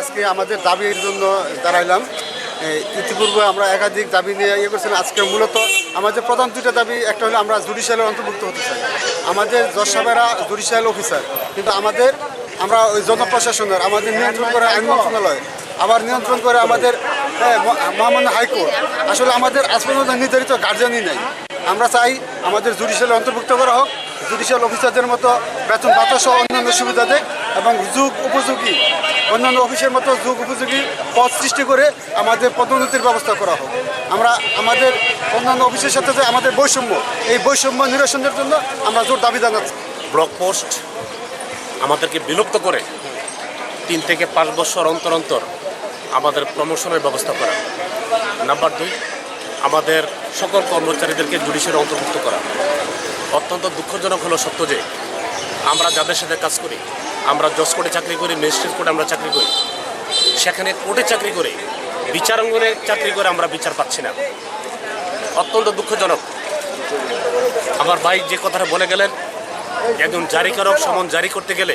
আজকে আমাদের দাবির জন্য দাঁড়াইলাম। ইতিপূর্বে আমরা একাধিক দাবি নিয়ে ইয়ে করছিলাম। আজকে মূলত আমাদের প্রধান দুইটা দাবি, একটা হলো আমরা জুডিশিয়ালের অন্তর্ভুক্ত হতে চাই। আমাদের যশাবেরা জুডিশিয়াল অফিসার, কিন্তু আমাদের, আমরা ওই জনপ্রশাসনের, আমাদের নিয়ন্ত্রণ করে আইন মন্ত্রণালয়, আবার নিয়ন্ত্রণ করে আমাদের মহামান্য হাইকোর্ট। আসলে আমাদের আজ পর্যন্ত নির্ধারিত গার্জেনই নেই। আমরা চাই আমাদের জুডিশিয়ালে অন্তর্ভুক্ত করা হোক। জুডিশিয়াল অফিসারদের মতো বেতন ভাতা সহ অন্যান্য সুবিধা দেয় এবং যুগ উপযোগী, অন্যান্য অফিসের মতো যুগ উপযোগী পদ সৃষ্টি করে আমাদের পদোন্নতির ব্যবস্থা করা হোক। আমরা আমাদের অন্যান্য অফিসের সাথে যে আমাদের বৈষম্য, এই বৈষম্য নিরসনের জন্য আমরা জোর দাবি জানাচ্ছি। ব্লক পোস্ট আমাদেরকে বিলুপ্ত করে তিন থেকে পাঁচ বছর অন্তর অন্তর আমাদের প্রমোশনের ব্যবস্থা করা। নাম্বার দুই, আমাদের সকল কর্মচারীদেরকে জুডিশিয়াল অন্তর্ভুক্ত করা। অত্যন্ত দুঃখজনক হলো সত্য যে, আমরা যাদের সাথে কাজ করি, আমরা জজ কোর্টে চাকরি করি, ম্যাজিস্ট্রেট কোর্টে আমরা চাকরি করি, সেখানে কোর্টে চাকরি করে বিচারাঙ্গনে চাকরি করে আমরা বিচার পাচ্ছি না। অত্যন্ত দুঃখজনক। আমার ভাই যে কথাটা বলে গেলেন, একজন জারিকারক সমন জারি করতে গেলে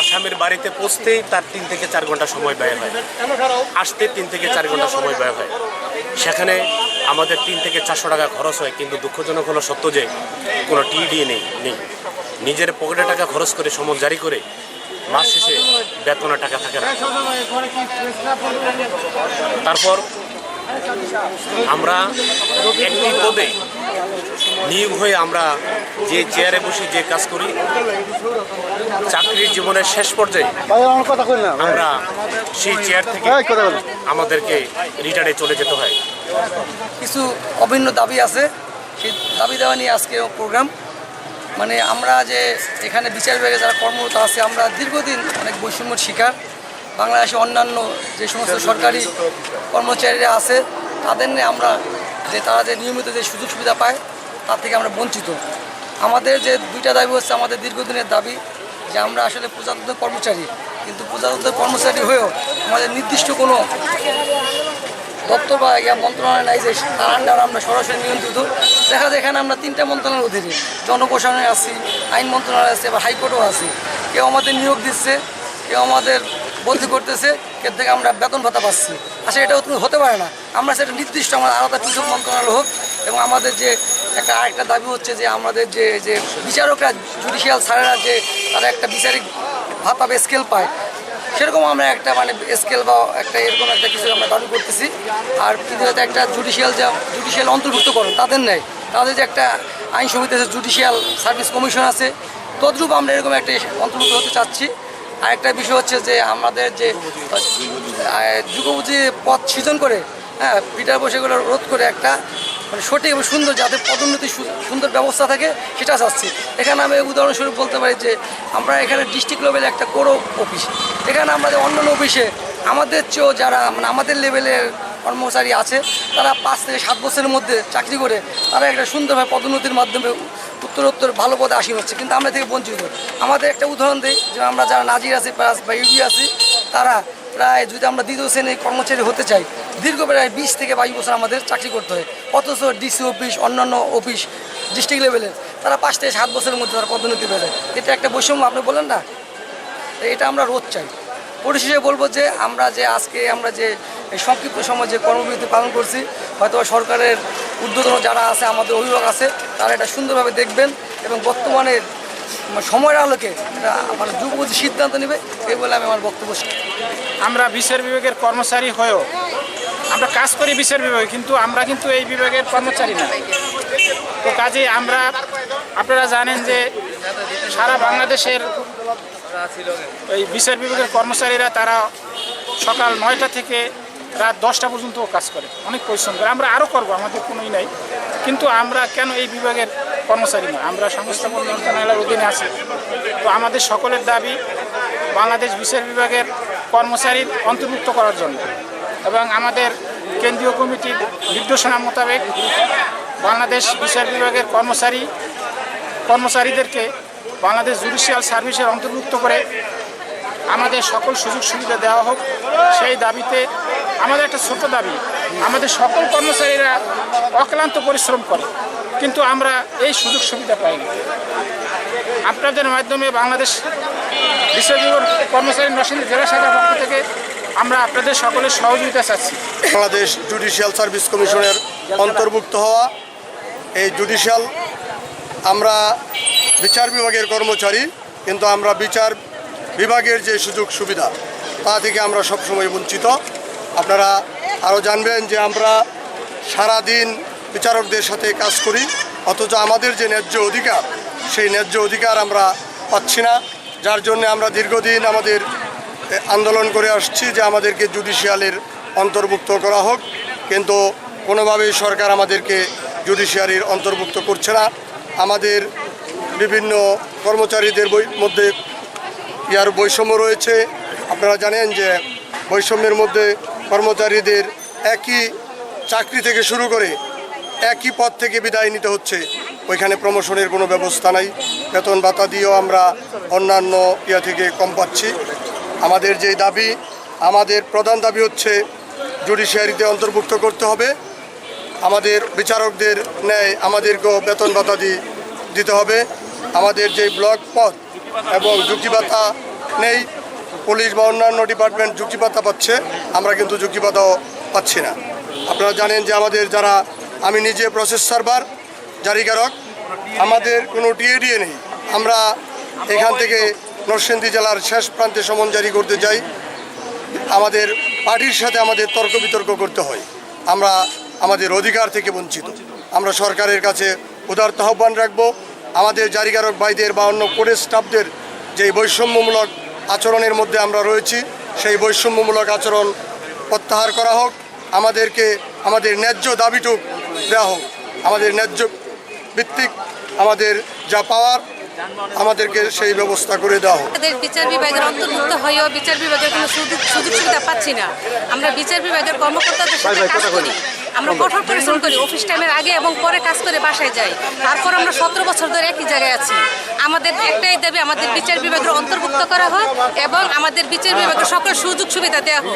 আসামের বাড়িতে পৌঁছতেই তার তিন থেকে চার ঘণ্টা সময় ব্যয় হয়। আসতে তিন থেকে চার ঘণ্টা সময় ব্যয় হয়। সেখানে আমাদের তিন থেকে চারশো টাকা খরচ হয়, কিন্তু দুঃখজনক হলো সত্য যে কোনো টিডি নেই নেই। নিজের পকেটে টাকা খরচ করে সমন জারি করে মাস শেষে বেতনের টাকা থাকে না। তারপর আমরা একটি পদে নিয়োগ হয়ে আমরা যে চেয়ারে বসে যে কাজ করি চাকরির জীবনের শেষ পর্যায়ে ভাই আমার কথা কই না আমরা সেই চেয়ার থেকে এই কথা বলেন। আমাদেরকে রিটার্নে চলে যেতে হয়। কিছু অভিন্ন দাবি আছে। সেই দাবি দেওয়া নিয়ে আজকে প্রোগ্রাম মানে আমরা যে এখানে বিচার বিভাগে যারা কর্মরত আছে আমরা দীর্ঘদিন অনেক বৈষম্যের শিকার। বাংলাদেশে অন্যান্য যে সমস্ত সরকারি কর্মচারীরা আছে তাদের নিয়ে আমরা যে তারা যে নিয়মিত যে সুযোগ সুবিধা পায়, তার থেকে আমরা বঞ্চিত। আমাদের যে দুইটা দাবি হচ্ছে আমাদের দীর্ঘদিনের দাবি যে আমরা আসলে প্রজাতন্ত্র কর্মচারী। কিন্তু প্রজাতন্ত্র কর্মচারী হয়েও আমাদের নির্দিষ্ট কোনো দপ্তর বা মন্ত্রণালয় নাই যে তার আন্ডার আমরা সরাসরি নিয়ন্ত্রিত। দেখা যায় এখানে আমরা তিনটা মন্ত্রণালয়ের অধীনে, জনপ্রশাসনে আছি, আইন মন্ত্রণালয় আছে বা হাইকোর্টও আছি। কেউ আমাদের নিয়োগ দিচ্ছে, কেউ আমাদের বদলি করতেছে, এর থেকে আমরা বেতন ভাতা পাচ্ছি। আসলে এটা তুমি হতে পারে না। আমরা সেটা নির্দিষ্ট আমার আলাদা পৃথক মন্ত্রণালয় হোক এবং আমাদের যে একটা আরেকটা দাবি হচ্ছে যে আমাদের যে যে বিচারকরা জুডিশিয়াল স্যারেরা যে তারা একটা বিচারিক ভাতা বা স্কেল পায়, সেরকম আমরা একটা মানে স্কেল বা একটা এরকম একটা কিছু আমরা দাবি করতেছি। আর পৃথিবীতে একটা জুডিশিয়াল যা জুডিশিয়াল অন্তর্ভুক্ত করেন তাদের নেই। তাদের যে একটা আইন সমিতি আছে জুডিশিয়াল সার্ভিস কমিশন আছে, তদ্রূপ আমরা এরকম একটা অন্তর্ভুক্ত হতে চাচ্ছি। আর একটা বিষয় হচ্ছে যে আমাদের যে আহ, পথ সৃজন করে হ্যাঁ পিটার বসেগুলো রোধ করে একটা মানে সঠিক এবং সুন্দর যাতে পদোন্নতি সুন্দর ব্যবস্থা থাকে সেটা চাচ্ছি। এখানে আমি উদাহরণস্বরূপ বলতে পারি যে আমরা এখানে ডিস্ট্রিক্ট লেভেলে একটা কোরো অফিস এখানে আমরা যে অন্যান্য অফিসে আমাদের চেয়েও যারা মানে আমাদের লেভেলের কর্মচারী আছে তারা পাঁচ থেকে সাত বছরের মধ্যে চাকরি করে তারা একটা সুন্দরভাবে পদোন্নতির মাধ্যমে উত্তরোত্তর ভালো পদে আসীন হচ্ছে, কিন্তু আমরা থেকে বঞ্চিত আমাদের একটা উদাহরণ দিই, যে আমরা যারা নাজির আছি প্লাস বা ইউবি আছি, তারা প্রায় যদি আমরা দ্বিতীয় শ্রেণির কর্মচারী হতে চাই, দীর্ঘ প্রায় বিশ থেকে বাইশ বছর আমাদের চাকরি করতে হয়। অথচ ডিসি অফিস, অন্যান্য অফিস, ডিস্ট্রিক্ট লেভেলের, তারা পাঁচ থেকে সাত বছরের মধ্যে তারা পদোন্নতি পেয়ে যায়। এটা একটা বৈষম্য, আপনি বলেন না? এটা আমরা রোধ চাই। পরিশেষে বলব যে আমরা যে আজকে আমরা যে এই সংক্ষিপ্ত সময় যে কর্মবিরতি পালন করছি। হয়তো সরকারের ঊর্ধ্বতন যারা আছে, আমাদের অভিভাবক আছে, তারা এটা সুন্দরভাবে দেখবেন এবং বর্তমানে সময়ের আলোকে এটা মানে যুগপতি সিদ্ধান্ত নেবে, এই বলে আমি আমার বক্তব্য আমরা বিচার বিভাগের কর্মচারী হয়েও আমরা কাজ করি বিচার বিভাগে, কিন্তু আমরা কিন্তু এই বিভাগের কর্মচারী না। তো কাজে আমরা, আপনারা জানেন যে সারা বাংলাদেশের এই বিচার বিভাগের কর্মচারীরা তারা সকাল নয়টা থেকে রাত দশটা পর্যন্ত কাজ করে। অনেক পরিশ্রম করে। আমরা আরও করব, আমাদের কোনোই নাই। কিন্তু আমরা কেন এই বিভাগের কর্মচারী না আমরা সংস্থাপন মন্ত্রণালয়ের অধীনে আছি। তো আমাদের সকলের দাবি, বাংলাদেশ বিচার বিভাগের কর্মচারীর অন্তর্ভুক্ত করার জন্য এবং আমাদের কেন্দ্রীয় কমিটির নির্দেশনা মোতাবেক বাংলাদেশ বিচার বিভাগের কর্মচারী, কর্মচারীদেরকে বাংলাদেশ জুডিশিয়াল সার্ভিসের অন্তর্ভুক্ত করে আমাদের সকল সুযোগ সুবিধা দেওয়া হোক। সেই দাবিতে আমাদের একটা ছোট দাবি, আমাদের সকল কর্মচারীরা অক্লান্ত পরিশ্রম করে, কিন্তু আমরা এই সুযোগ সুবিধা পাইনি আপনাদের মাধ্যমে বাংলাদেশ বিভাগের কর্মচারী নরসিংদী জেলা শাখার পক্ষ থেকে আমরা আপনাদের সকলের সহযোগিতা চাচ্ছি। বাংলাদেশ জুডিশিয়াল সার্ভিস কমিশনের অন্তর্ভুক্ত হওয়া এই জুডিশিয়াল, আমরা বিচার বিভাগের কর্মচারী, কিন্তু আমরা বিচার বিভাগের যে সুযোগ সুবিধা, তা থেকে আমরা সবসময় বঞ্চিত। আপনারা আরও জানবেন যে আমরা সারা দিন বিচারকদের সাথে কাজ করি, অথচ আমাদের যে ন্যায্য অধিকার, সেই ন্যায্য অধিকার আমরা পাচ্ছি না। যার জন্য আমরা দীর্ঘদিন আমাদের আন্দোলন করে আসছি যে আমাদেরকে জুডিশিয়ালের অন্তর্ভুক্ত করা হোক। কিন্তু কোনোভাবেই সরকার আমাদেরকে জুডিশিয়ারির অন্তর্ভুক্ত করছে না। আমাদের বিভিন্ন কর্মচারীদের মধ্যে ইয়ার বৈষম্য রয়েছে। আপনারা জানেন যে বৈষম্যের মধ্যে কর্মচারীদের একই চাকরি থেকে শুরু করে একই পদ থেকে বিদায় নিতে হচ্ছে। ওইখানে প্রমোশনের কোনো ব্যবস্থা নাই। বেতন ভাতা দিয়েও আমরা অন্যান্য ইয়া থেকে কম পাচ্ছি। আমাদের যেই দাবি, আমাদের প্রধান দাবি হচ্ছে জুডিশিয়ারিতে অন্তর্ভুক্ত করতে হবে। আমাদের বিচারকদের ন্যায় আমাদেরকেও বেতন ভাতা দিতে হবে। আমাদের যে ব্লক পদ এবং ঝুঁকি ভাতা নেই পুলিশ বা অন্যান্য ডিপার্টমেন্ট ভাতা পাচ্ছে, আমরা কিন্তু ঝুঁকি ভাতাও পাচ্ছি না। আপনারা জানেন যে আমাদের যারা, আমি নিজে প্রসেস সার্ভার জারিকারক আমাদের কোনো টিএডিএ নেই। আমরা এখান থেকে নরসিংদী জেলার শেষ প্রান্তে সমন জারি করতে যাই আমাদের পার্টির সাথে আমাদের তর্ক বিতর্ক করতে হয়। আমরা আমাদের অধিকার থেকে বঞ্চিত। আমরা সরকারের কাছে উদারত আহ্বান রাখব। আমাদের জারিকারক ভাইদের বা অন্য কোর্টের স্টাফদের যে বৈষম্যমূলক আচরণের মধ্যে আমরা রয়েছি। সেই বৈষম্যমূলক আচরণ প্রত্যাহার করা হোক, আমাদেরকে, আমাদের ন্যায্য দাবিটুক দেওয়া হোক। আমাদের ন্যায্য ভিত্তিক, আমাদের যা পাওয়ার আমাদেরকে সেই ব্যবস্থা করে আমাদের বিচার বিভাগের অন্তর্ভুক্ত হয়েও বিচার বিভাগের কোনো সুযোগ সুযোগ সুবিধা পাচ্ছি না। আমরা বিচার বিভাগের কর্মকর্তাদের সাথে কাজ করি। আমরা কঠোর পরিশ্রম করি অফিস টাইমের আগে এবং পরে কাজ করে বাসায় যাই। তারপর আমরা সতেরো বছর ধরে একই জায়গায় আছি। আমাদের একটাই দাবি আমাদের বিচার বিভাগের অন্তর্ভুক্ত করা হোক এবং আমাদের বিচার বিভাগের সকল সুযোগ সুবিধা দেওয়া হোক।